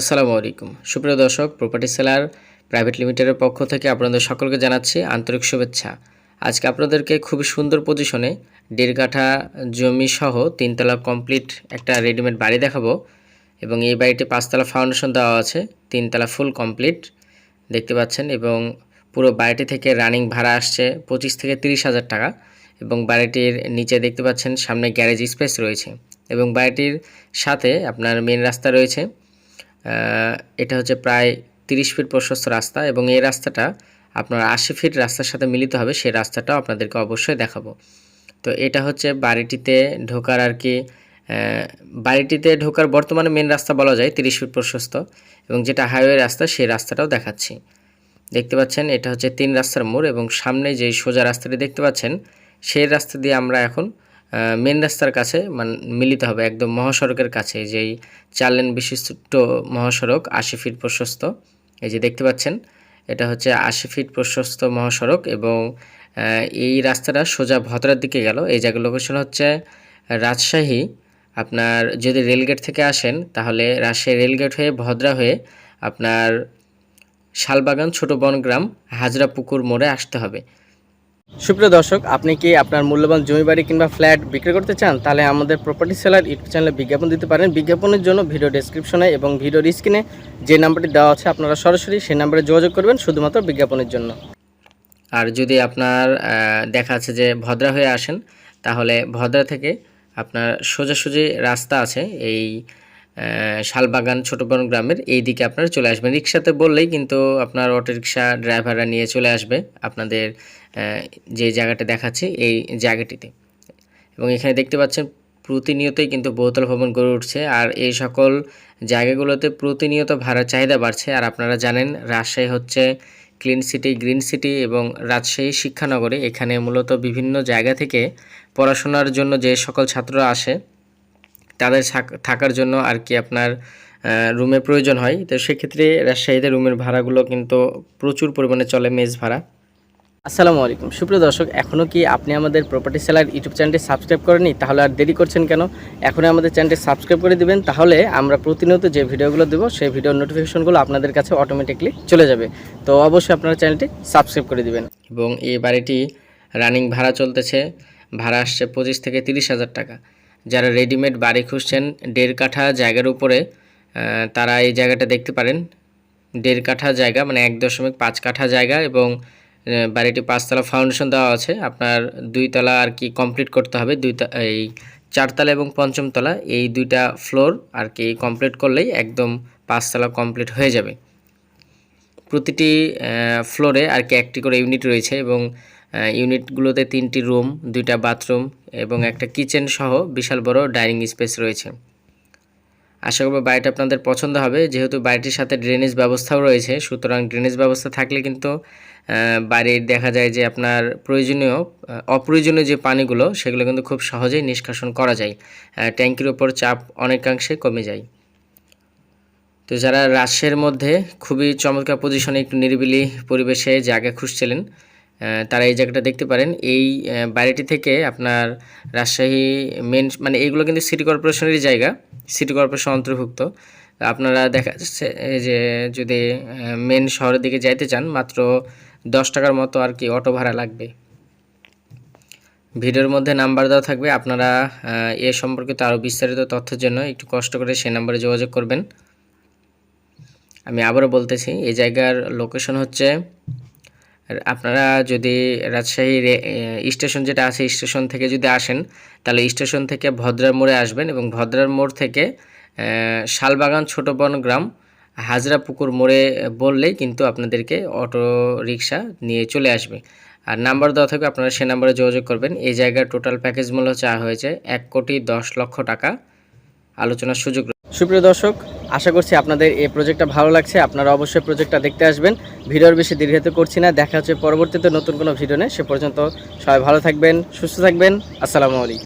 আসসালামু আলাইকুম। সুপ্রিয় দর্শক প্রপার্টি সেলার প্রাইভেট লিমিটেডের পক্ষ থেকে আপনাদের সকলকে জানাচ্ছি আন্তরিক শুভেচ্ছা। আজকে আপনাদেরকে খুবই সুন্দর পজিশনে দেড় কাঠা জমি সহ তিনতলা কমপ্লিট একটা রেডিমেড বাড়ি দেখাবো এবং এই বাড়িটি পাঁচতলা ফাউন্ডেশন দেওয়া আছে, তিনতলা ফুল কমপ্লিট দেখতে পাচ্ছেন এবং পুরো বাড়িটি থেকে রানিং ভাড়া আসছে পঁচিশ থেকে তিরিশ হাজার টাকা এবং বাড়িটির নিচে দেখতে পাচ্ছেন সামনে গ্যারেজ স্পেস রয়েছে এবং বাড়িটির সাথে আপনার মেন রাস্তা রয়েছে। এটা হচ্ছে প্রায় তিরিশ ফিট প্রশস্ত রাস্তা এবং এই রাস্তাটা আপনার আশি ফিট রাস্তার সাথে মিলিত হবে, সেই রাস্তাটাও আপনাদেরকে অবশ্যই দেখাবো। তো এটা হচ্ছে বাড়িটিতে ঢোকার আর কি বাড়িটিতে ঢোকার বর্তমানে মেন রাস্তা বলা যায় তিরিশ ফিট প্রশস্ত এবং যেটা হাইওয়ে রাস্তা, সেই রাস্তাটাও দেখাচ্ছি। দেখতে পাচ্ছেন, এটা হচ্ছে তিন রাস্তার মোড় এবং সামনে যে সোজা রাস্তাটি দেখতে পাচ্ছেন, সেই রাস্তা দিয়ে আমরা এখন মেন রাস্তার কাছে মানে মিলিত হবে একদম মহাসড়কের কাছে, যেই চার লেন বিশিষ্ট মহাসড়ক আশি ফিট প্রশস্ত। এই যে দেখতে পাচ্ছেন, এটা হচ্ছে আশি ফিট প্রশস্ত মহাসড়ক এবং এই রাস্তাটা সোজা ভদ্রার দিকে গেল। এই জায়গার লোকেশন হচ্ছে রাজশাহী। আপনার যদি রেলগেট থেকে আসেন, তাহলে রাজশাহী রেলগেট হয়ে ভদ্রা হয়ে আপনার শালবাগান ছোট বনগ্রাম হাজরা পুকুর মোড়ে আসতে হবে। সুপ্রিয় দর্শক, আপনি কি আপনার মূল্যবান জমি বাড়ি কিংবা ফ্ল্যাট বিক্রি করতে চান? তাহলে আমাদের প্রপার্টি সেলার ইউটিউব চ্যানেলে বিজ্ঞাপন দিতে পারেন। বিজ্ঞাপনের জন্য ভিডিও ডেসক্রিপশনে এবং ভিডিওর স্ক্রিনে যে নাম্বারটি দেওয়া আছে, আপনারা সরাসরি সেই নাম্বারে যোগাযোগ করবেন শুধুমাত্র বিজ্ঞাপনের জন্য। আর যদি আপনার দেখা আছে যে ভদ্রা হয়ে আসেন, তাহলে ভদ্রা থেকে আপনার সোজাসুজি রাস্তা আছে এই শালবাগান ছোটবন গ্রামের। এই দিকে আপনারা চলে আসবেন। রিক্সাতে বললেই কিন্তু আপনার অটো রিক্সা ড্রাইভাররা নিয়ে চলে আসবে। আপনাদের যে জায়গাটা দেখাচ্ছি, এই জায়গাটিতে। এবং এখানে দেখতে পাচ্ছেন, প্রতিনিয়তই কিন্তু বহুতল ভবন গড়ে উঠছে। আর এই সকল জায়গাগুলোতে প্রতিনিয়ত ভাড়ার চাহিদা বাড়ছে। আর আপনারা জানেন, রাজশাহী হচ্ছে ক্লিন সিটি গ্রিন সিটি এবং রাজশাহী শিক্ষানগরে এখানে মূলত বিভিন্ন জায়গা থেকে পড়াশোনার জন্য যে সকল ছাত্ররা আসে, তাদের থাক- থাকার জন্য আর কি আপনার রুমের প্রয়োজন হয়। তো সেক্ষেত্রে রাজশাহীতে রুমের ভাড়াগুলো কিন্তু প্রচুর পরিমাণে চলে মেজ ভাড়া। আসসালামু আলাইকুম। সুপ্রিয় দর্শক এখনও কি আপনি আমাদের প্রপার্টি সেলার ইউটিউব চ্যানেলটি সাবস্ক্রাইব করেনি তাহলে আর দেরি করছেন কেন? এখনই আমাদের চ্যানেলটি সাবস্ক্রাইব করে দিবেন, তাহলে আমরা প্রতিনিয়ত যে ভিডিওগুলো দেবো, সেই ভিডিওর নোটিফিকেশনগুলো আপনাদের কাছে অটোমেটিকলি চলে যাবে। তো অবশ্যই আপনারা চ্যানেলটি সাবস্ক্রাইব করে দিবেন। এবং এই বাড়িটি রানিং ভাড়া চলতেছে, ভাড়া আসছে পঁচিশ থেকে তিরিশ হাজার টাকা। যারা রেডিমেড বাড়ি খুঁজছেন, দেড় কাঠা জায়গার উপরে তারা এই জায়গাটা দেখতে পারেন। দেড় কাঠা জায়গা মানে এক দশমিক পাঁচ কাঠা জায়গা এবং বাড়িটি পাঁচতলা ফাউন্ডেশন দেওয়া আছে। আপনার দুই তলা আর কি কমপ্লিট করতে হবে। দুই এই চারতলা এবং পঞ্চম তলা, এই দুইটা ফ্লোর আর কি কমপ্লিট করলেই একদম পাঁচতলা কমপ্লিট হয়ে যাবে। প্রতিটি ফ্লোরে আর কি একটি করে ইউনিট রয়েছে এবং ইউনিটগুলোতে তিনটি রুম দুইটা বাথরুম এবং একটা কিচেন সহ বিশাল বড় ডাইনিং স্পেস রয়েছে। আশা করব বাড়িটা আপনাদের পছন্দ হবে। যেহেতু বাড়িটির সাথে ড্রেনেজ ব্যবস্থাও রয়েছে, সুতরাং ড্রেনেজ ব্যবস্থা থাকলে কিন্তু বাড়ির দেখা যায় যে আপনার প্রয়োজনীয় অপ্রয়োজনীয় যে পানিগুলো, সেগুলো কিন্তু খুব সহজেই নিষ্কাশন করা যায়। ট্যাঙ্কির ওপর চাপ অনেকাংশে কমে যায়। তো যারা রাজশাহীর মধ্যে খুবই চমৎকার পজিশনে একটু নিরিবিলি পরিবেশে জায়গা খুঁজছিলেন তারা এই জায়গাটা দেখতে পারেন। এই বাড়িটি থেকে আপনার রাজশাহী মেন মানে এইগুলো কিন্তু সিটি কর্পোরেশনেরই জায়গা। সিটি কর্পোরেশন অন্তর্ভুক্ত। আপনারা দেখা যাচ্ছে যে যদি মেন শহরের দিকে যাইতে চান, মাত্র দশ টাকার মতো আর কি অটো ভাড়া লাগবে। ভিডিওর মধ্যে নাম্বার দেওয়া থাকবে, আপনারা এ সম্পর্কিত আরও বিস্তারিত তথ্যের জন্য একটু কষ্ট করে সেই নাম্বারে যোগাযোগ করবেন। আমি আবারও বলতেছি, এই জায়গার লোকেশন হচ্ছে আপনারা যদি রাজশাহী স্টেশন যেটা আছে, স্টেশন থেকে যদি আসেন, তাহলে স্টেশন থেকে ভদ্রার মোড়ে আসবেন এবং ভদ্রার মোড় থেকে শালবাগান ছোট বন গ্রাম, হাজরা পুকুর মোড়ে বললেই কিন্তু আপনাদেরকে অটো রিক্সা নিয়ে চলে আসবে। আর নাম্বার দেওয়া থাকবে, আপনারা সে নাম্বারে যোগাযোগ করবেন। এই জায়গার টোটাল প্যাকেজ মূল্য চা হয়েছে এক কোটি দশ লক্ষ টাকা। আলোচনার সুযোগ সুপ্রিয় দর্শক আশা করছি আপনাদের এই প্রজেক্টটা ভালো লাগছে। আপনারা অবশ্যই প্রজেক্টটা দেখতে আসবেন। ভিডিওর বেশি দীর্ঘায়িত করছি না। দেখা হচ্ছে পরবর্তীতে নতুন কোনো ভিডিও নেই সে পর্যন্ত সবাই ভালো থাকবেন, সুস্থ থাকবেন। আসসালামু আলাইকুম।